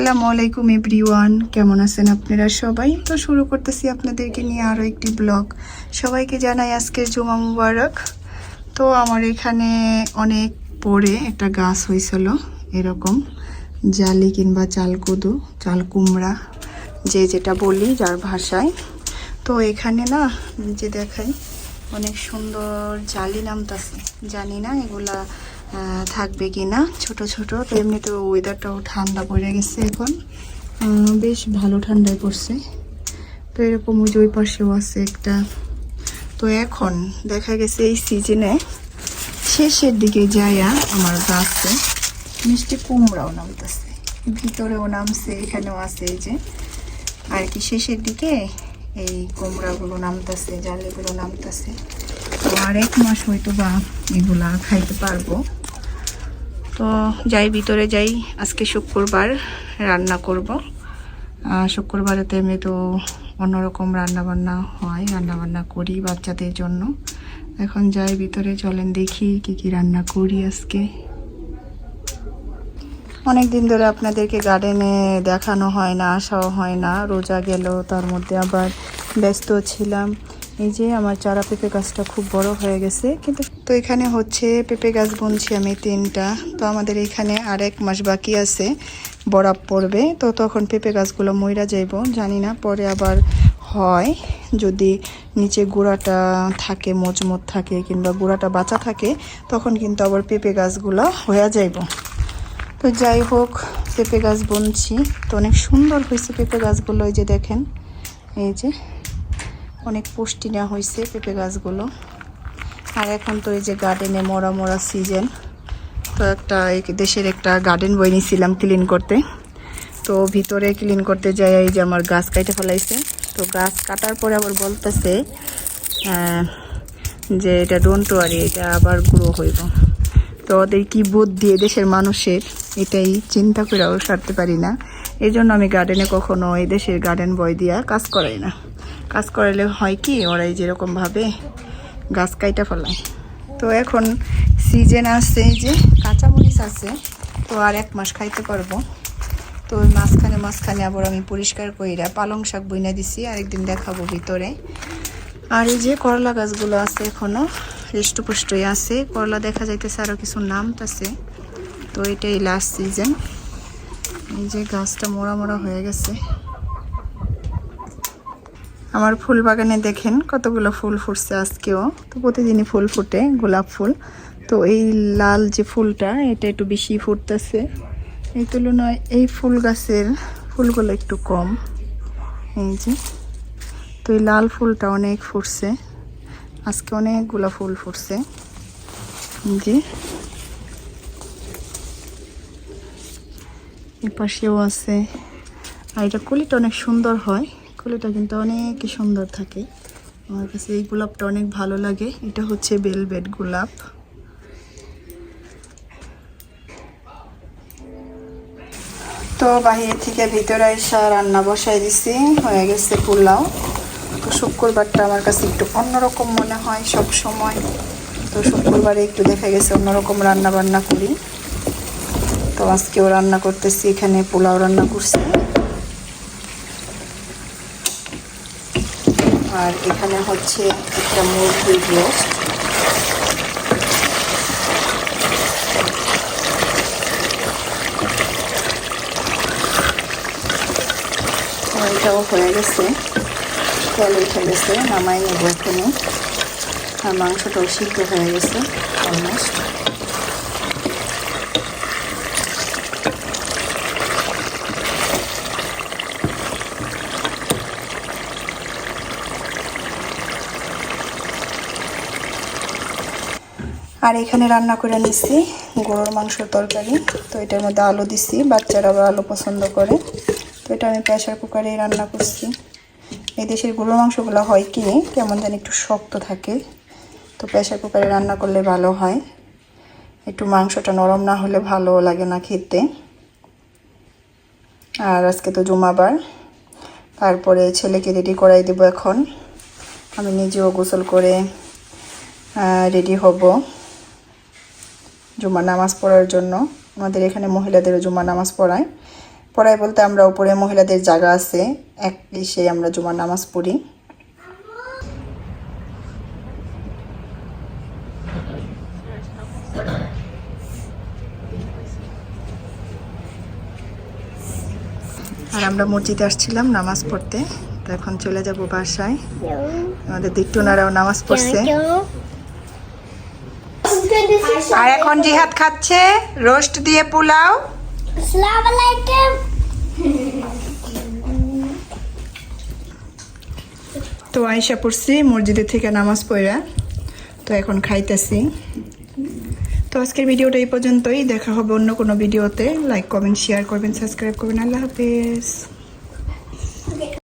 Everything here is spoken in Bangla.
আসসালামু আলাইকুম এভরিওয়ান। কেমন আছেন আপনারা সবাই? তো শুরু করতেছি আপনাদেরকে নিয়ে আরও একটি ব্লগ। সবাইকে জানাই আজকের জুমা মুবারক। তো আমার এখানে অনেক পরে একটা গাছ হয়েছিল, এরকম জালি কিংবা চাল কুদু চাল কুমড়া যে যেটা বলি যার ভাষায়। তো এখানে না যে দেখাই, অনেক সুন্দর জালি নামতাছে। জানি না, এগুলা থাকবে কি না ছোটো ছোটো। তো এমনিতে ওয়েদারটাও ঠান্ডা পড়ে গেছে এখন। বেশ ভালো ঠান্ডায় পড়ছে। তো এরকম ওই যে ওই পাশেও আছে একটা। তো এখন দেখা গেছে এই সিজনে শেষের দিকে যাইয়া আমার গাছে মিষ্টি কুমড়াও নামতেছে। ভিতরেও নামছে, এখানেও আছে এই যে। আর কি শেষের দিকে এই কুমড়াগুলো নামতেছে, জালিগুলো নামতেছে। তো আর এক মাস হয়তো বা এগুলা খাইতে পারব। তো যাই, ভিতরে যাই। আজকে শুক্রবার রান্না করব। শুক্রবারেতে শুক্রবারে তো অন্যরকম রান্না বান্না হয় রান্না বান্না করি বাচ্চাদের জন্য। এখন যাই, ভিতরে চলেন দেখি কি কি রান্না করি আজকে। অনেক দিন ধরে আপনাদেরকে গার্ডেনে দেখানো হয় না, আসাও হয় না, রোজা গেল, তার মধ্যে আবার ব্যস্ত ছিলাম। এই যে আমার চারা পেঁপে গাছটা খুব বড় হয়ে গেছে। কিন্তু তো এখানে হচ্ছে পেঁপে গাছ বুনছি আমি তিনটা। তো আমাদের এখানে আর এক মাস বাকি আছে, বরাব পড়বে। তো তখন পেঁপে গাছগুলো মইরা যাইব, জানি না, পরে আবার হয়। যদি নিচে গোড়াটা থাকে, মজমত থাকে, কিংবা গোড়াটা বাঁচা থাকে, তখন কিন্তু আবার পেঁপে গাছগুলো হয়ে যাইব। তো যাই হোক, পেঁপে গাছ বুনছি। তো অনেক সুন্দর হয়েছে পেঁপে গাছগুলো, এই যে দেখেন। এই যে অনেক পুষ্টি নেওয়া হয়েছে পেঁপে গাছগুলো। আর এখন তো এই যে গার্ডেনে মরা মরা সিজন তো একটা দেশের একটা গার্ডেন বই নিয়েছিলাম ক্লিন করতে। তো ভিতরে ক্লিন করতে যাই এই যে আমার গাছ কাটে ফেলাইছে। তো গাছ কাটার পরে আবার বলতেছে যে এটা ডোন্ট ওয়ারি এটা আবার গ্রো হইব। তো ওদের কি বুদ্ধি দেশের মানুষের, এটাই চিন্তা করেও সারতে পারি না। এই জন্য আমি গার্ডেনে কখনো এই দেশের গার্ডেন বয় দিয়া কাজ করাই না। কাজ করাইলে হয় কি ওরাই যেরকমভাবে গাছ কাইটা ফেলায়। তো এখন সিজন আসছে, এই যে কাঁচামরিচ আছে, তো আর এক মাস খাইতে পারব। তো ওই মাঝখানে মাঝখানে আবার আমি পরিষ্কার কইরা পালং শাক বইনা দিছি, আরেকদিন দেখাবো ভিতরে। আর এই যে করলা গাছগুলো আছে এখনও, হৃষ্টপুষ্টই আছে। করলা দেখা যাইতেছে আরও কিছু নামতাছে তো এটাই লাস্ট সিজন এই যে গাছটা মোড়া মোড়া হয়ে গেছে। আমার ফুল বাগানে দেখেন কতগুলো ফুল ফুটছে আজকেও। তো প্রতিদিনই ফুল ফুটে, গোলাপ ফুল। তো এই লাল যে ফুলটা, এটা একটু বেশি ফুটতেছে। এই তুলনায় এই ফুল গাছের ফুলগুলো একটু কম। এই যে, তো এই লাল ফুলটা অনেক ফুটছে। আজকে অনেকগুলো ফুল ফুটছে। জি এ পাশেও আছে। আর এটা কুলিটা অনেক সুন্দর হয়। কুলিটা কিন্তু অনেক সুন্দর থাকে। আমার কাছে এই গোলাপটা অনেক ভালো লাগে। এটা হচ্ছে বেলভেট গোলাপ। তো বাহির থেকে ভিতরে এসে রান্না বসাই দিছি। হয়ে গেছে পোলাও। তো শুক্রবারটা আমার কাছে একটু অন্যরকম মনে হয় সব সময়। তো শুক্রবারে একটু দেখা গেছে অন্যরকম রান্না বান্না করি। তো আজকেও রান্না করতেছি, এখানে পোলাও রান্না করছি। আর এখানে হচ্ছে একটা মুরগির রোস্ট এটাও হয়ে গেছে। তেল উঠে গেছে, নামাই নেব এখানে আর মাংসটাও সিদ্ধ হয়ে গেছে অলমোস্ট আর এখানে রান্না করে নিছি গরুর মাংসের তরকারি। তো এটার মধ্যে আলু দিছি, বাচ্চারা আবার আলু পছন্দ করে। তো এটা আমি প্রেশার কুকারেই রান্না করছি। এই দেশের গরুর মাংসগুলো হয় কি, কেমন জানি একটু শক্ত থাকে। তো প্রেশার কুকারে রান্না করলে ভালো হয়। একটু মাংসটা নরম না হলে ভালো লাগে না খেতে। আর আজকে তো জুমাবার। তারপরে ছেলেকে রেডি করাই দেবো এখন। আমি নিজেও গোসল করে রেডি হব। জুমা নামাজ পড়ার জন্য। আমাদের এখানে মহিলাদেরও জুমা নামাজ পড়ায়। পড়াই বলতে আমরা উপরে মহিলাদের জায়গা আছে, এক এসে আমরা জুমার নামাজ পড়ি। আর আমরা মসজিদে আসছিলাম নামাজ পড়তে, তো এখন চলে যাব বাসায়। আমাদের দিকটুনারাও নামাজ পড়ছে। আর এখন জিহাদ খাচ্ছে। রোস্ট দিয়ে পোলাও. তো আয়সা পড়ছি মসজিদের থেকে নামাজ পড়া। তো এখন খাইতেছি। তো আজকের ভিডিওটা এই পর্যন্তই। দেখা হবে অন্য কোনো ভিডিওতে। লাইক কমেন্ট শেয়ার করবেন সাবস্ক্রাইব করবেন। আল্লাহ হাফেজ।